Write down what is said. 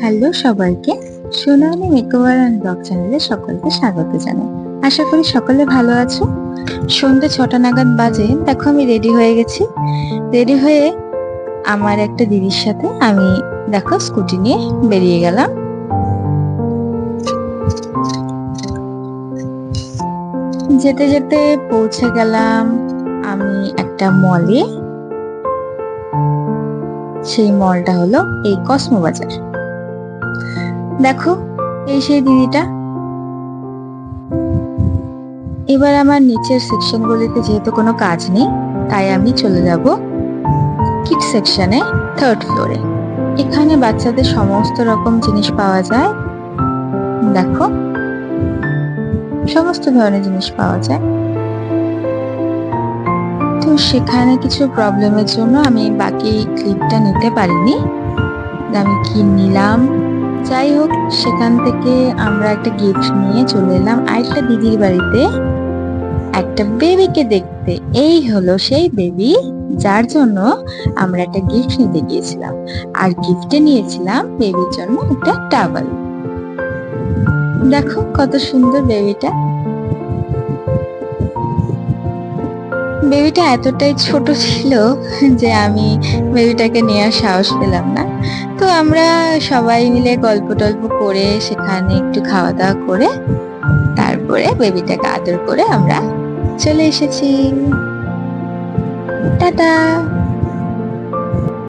Hello সবাইকে সোনালি makeover and blog চ্যানেলে সকলকে স্বাগত জানাই। আশা করি সকলে ভালো আছো। সন্ধ্যে ছটা নাগাদ বাজে, দেখো আমি রেডি হয়ে গেছি। রেডি হয়ে আমার একটা দিদির সাথে আমি, দেখো স্কুটি নিয়ে বেরিয়ে গেলাম। যেতে যেতে পৌঁছে গেলাম আমি একটা মলে সেই মলটা হলো এই কসমো বাজার। দেখো, এই সেই দিদিটা। এবার আমার নিচের সেকশনগুলিতে যেহেতু কোনো কাজ নেই, তাই আমি চলে যাব কিট সেকশনে থার্ড ফ্লোরে এখানে বাচ্চাদের সমস্ত রকম জিনিস পাওয়া যায়। দেখো, সমস্ত ধরনের জিনিস পাওয়া যায়। তো সেখানে কিছু প্রবলেমের জন্য আমি বাকি ক্লিপটা নিতে পারিনি। আমি কি নিলাম? যাই হোক, সেখান থেকে আমরা একটা গিফট নিয়ে চলে এলাম আরেকটা দিদির বাড়িতে। একটা বেবিকে দেখতে। এই হলো সেই বেবি যার জন্য আমরা একটা গিফট নিতে গিয়েছিলাম। আর গিফটে নিয়েছিলাম বেবির জন্য একটা টাওয়াল দেখো কত সুন্দর বেবিটা বেবিটা এতটাই ছোট ছিল যে আমি বেবিটাকে নেওয়ার সাহস পেলাম না। তো আমরা সবাই মিলে গল্প টল্প করে সেখানে একটু খাওয়া দাওয়া করে তারপরে বেবিটাকে আদর করে আমরা চলে এসেছি। টাটা!